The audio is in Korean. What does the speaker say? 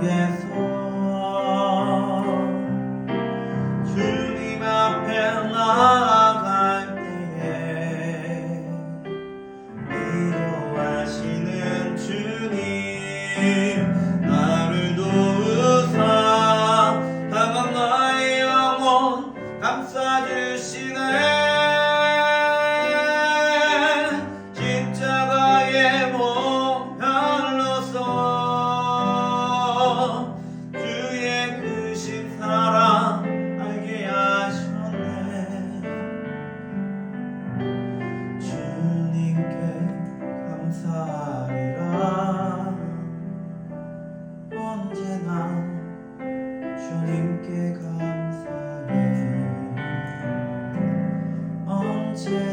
속에서 주님 앞에 나아갈 때에 위로하시는 주님 난 주님께 감사해 언제